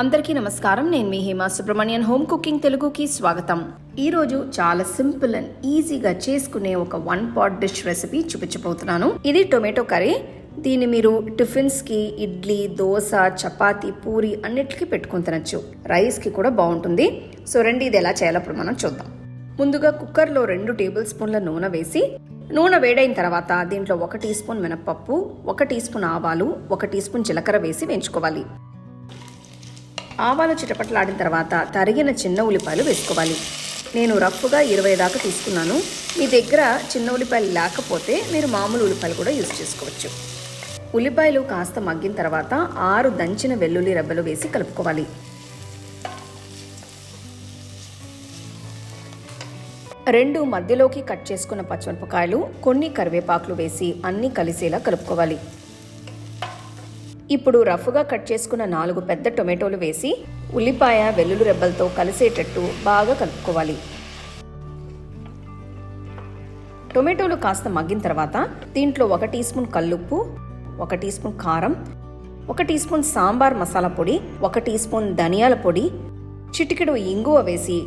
అందరికీ నమస్కారం. నేను మీ హేమా సుబ్రహ్మణ్యన్. హోమ్ కుకింగ్ తెలుగుకి స్వాగతం. ఈరోజు చాలా సింపుల్ అండ్ ఈజీగా చేసుకునే ఒక వన్ పాట్ డిష్ రెసిపీ చూపించబోతున్నాను. ఇది టొమాటో కర్రీ. దీన్ని మీరు టిఫిన్స్కి ఇడ్లీ దోశ చపాతీ పూరి అన్నిటికీ పెట్టుకుని తినచ్చు. రైస్కి కూడా బాగుంటుంది. సో రండి ఇది ఎలా చేయాలో ఇప్పుడు మనం చూద్దాం. ముందుగా కుక్కర్లో రెండు టేబుల్ స్పూన్ల నూనె వేసి నూనె వేడైన తర్వాత దీంట్లో ఒక టీ స్పూన్ మినప్పప్పు ఒక టీ స్పూన్ ఆవాలు ఒక టీ స్పూన్ జీలకర్ర వేసి వేయించుకోవాలి. ఆవాలు చిటపట్లాడిన తర్వాత తరిగిన చిన్న ఉల్లిపాయలు వేసుకోవాలి. నేను రఫ్గా ఇరవై దాకా తీసుకున్నాను. మీ దగ్గర చిన్న ఉల్లిపాయలు లేకపోతే మీరు మామూలు ఉల్లిపాయలు కూడా యూజ్ చేసుకోవచ్చు. ఉల్లిపాయలు కాస్త మగ్గిన తర్వాత ఆరు దంచిన వెల్లుల్లి రెబ్బలు వేసి కలుపుకోవాలి. రెండు మధ్యలోకి కట్ చేసుకున్న పచ్చిమిరపకాయలు కొన్ని కరివేపాకులు వేసి అన్నీ కలిసేలా కలుపుకోవాలి. ఇప్పుడు రఫ్గా కట్ చేసుకున్న నాలుగు పెద్ద టొమాటోలు వేసి ఉల్లిపాయ వెల్లుల్లి రెబ్బలతో కలిసేటట్టు బాగా కలుపుకోవాలి. టొమాటోలు కాస్త మగ్గిన తర్వాత దీంట్లో ఒక టీ స్పూన్ కల్లుప్పు ఒక టీ స్పూన్ కారం ఒక టీ స్పూన్ సాంబార్ మసాలా పొడి ఒక టీ స్పూన్ ధనియాల పొడి చిటికెడు ఇంగువ వేసి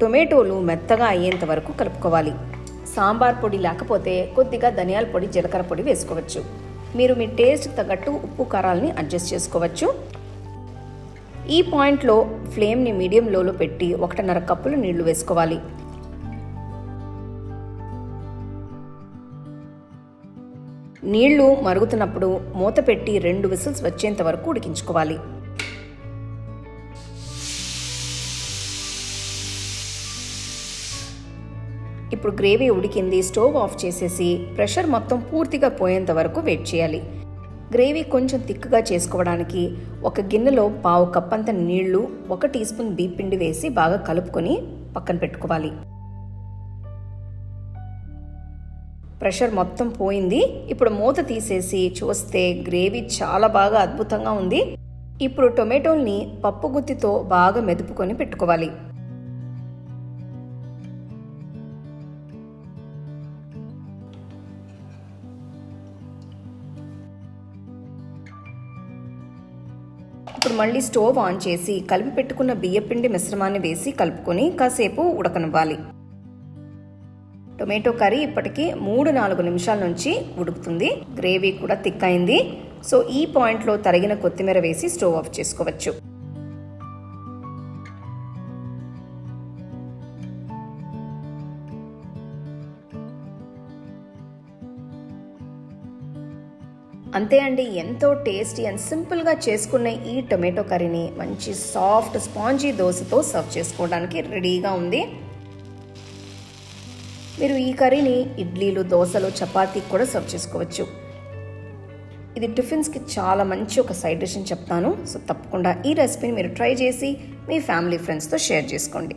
టొమాటోలు మెత్తగా అయ్యేంత వరకు కలుపుకోవాలి. సాంబార్ పొడి లేకపోతే కొద్దిగా ధనియాల పొడి జీలకర్ర పొడి వేసుకోవచ్చు. మీరు మీ టేస్ట్ తగ్గట్టు ఉప్పు కారాలని అడ్జస్ట్ చేసుకోవచ్చు. ఈ పాయింట్లో ఫ్లేమ్ని మీడియం లోలో పెట్టి ఒకటిన్నర కప్పులు నీళ్ళు వేసుకోవాలి. నీళ్ళు మరుగుతున్నప్పుడు మూత పెట్టి రెండు విసిల్స్ వచ్చేంత వరకు ఉడికించుకోవాలి. ఇప్పుడు గ్రేవీ ఉడికింది స్టవ్ ఆఫ్ చేసేసి ప్రెషర్ మొత్తం పూర్తిగా పోయేంత వరకు వెయిట్ చేయాలి. గ్రేవీ కొంచెం థిక్గా చేసుకోవడానికి ఒక గిన్నెలో పావు కప్పంత నీళ్ళు ఒక టీ స్పూన్ పిండి వేసి బాగా కలుపుకొని పక్కన పెట్టుకోవాలి. ప్రెషర్ మొత్తం పోయింది. ఇప్పుడు మూత తీసేసి చూస్తే గ్రేవీ చాలా బాగా అద్భుతంగా ఉంది. ఇప్పుడు టొమాటోల్ని పప్పు గుత్తితో బాగా మెదుపుకొని పెట్టుకోవాలి. ఇప్పుడు మళ్ళీ స్టవ్ ఆన్ చేసి కలిపి పెట్టుకున్న బియ్యపిండి మిశ్రమాన్ని వేసి కలుపుకొని కాసేపు ఉడకనివ్వాలి. టొమాటో కర్రీ ఇప్పటికీ మూడు నాలుగు నిమిషాల నుంచి ఉడుకుతుంది. గ్రేవీ కూడా థిక్ అయింది. సో ఈ పాయింట్లో తరిగిన కొత్తిమీర వేసి స్టవ్ ఆఫ్ చేసుకోవచ్చు. అంతే అండి ఎంతో టేస్టీ అండ్ సింపుల్గా చేసుకున్న ఈ టొమాటో కర్రీని మంచి సాఫ్ట్ స్పాంజీ దోశతో సర్వ్ చేసుకోవడానికి రెడీగా ఉంది. మీరు ఈ కర్రీని ఇడ్లీలు దోశలు చపాతీ కూడా సర్వ్ చేసుకోవచ్చు. ఇది టిఫిన్స్కి చాలా మంచి ఒక సైడ్ డిష్ అని చెప్తాను. సో తప్పకుండా ఈ రెసిపీని మీరు ట్రై చేసి మీ ఫ్యామిలీ ఫ్రెండ్స్తో షేర్ చేసుకోండి.